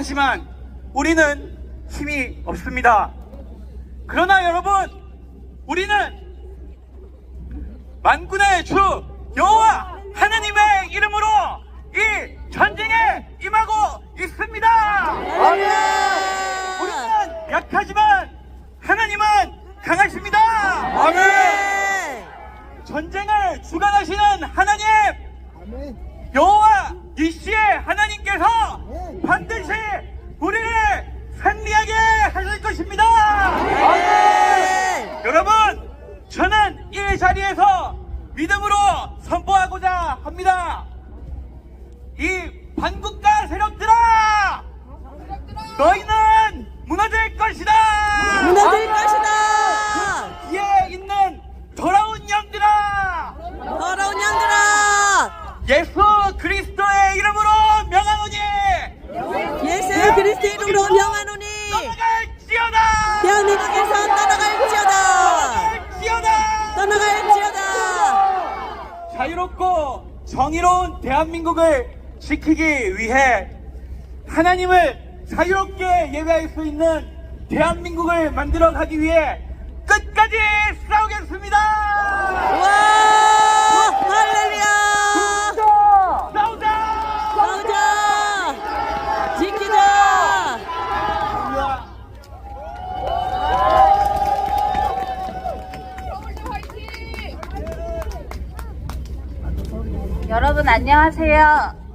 하지만 우리는 힘이 없습니다. 그러나 여러분, 우리는 만군의 주 여호와 하나님의 이름으로 이 전쟁에 임하고 있습니다. 우리는 약하지만 하나님은 강하십니다. 아멘. 전쟁을 주관하시는 하나님 여호와 이시의 하나님께서 반드시 우리를 승리하게 하실 것입니다. 아멘. 여러분, 저는 이 자리에서 믿음으로 선포하고자 합니다. 이 반국가 세력들아, 너희는 무너질 것이다. 무너질 것이다. 뒤에 있는 더러운 영들아, 더러운 양들아. 예수 그리스도의 이름으로 명하노니 예수 그리스도 이름으로 명하노니 떠나갈지어다. 대한민국에서 떠나갈지어다. 떠나갈지어다. 떠나갈지어다. 자유롭고 정의로운 대한민국을 지키기 위해 하나님을 자유롭게 예배할 수 있는 대한민국을 만들어 가기 위해 끝까지 싸우겠습니다. 와 할렐루야. 싸우자. 싸우자. 지키자. 여러분 안녕하세요.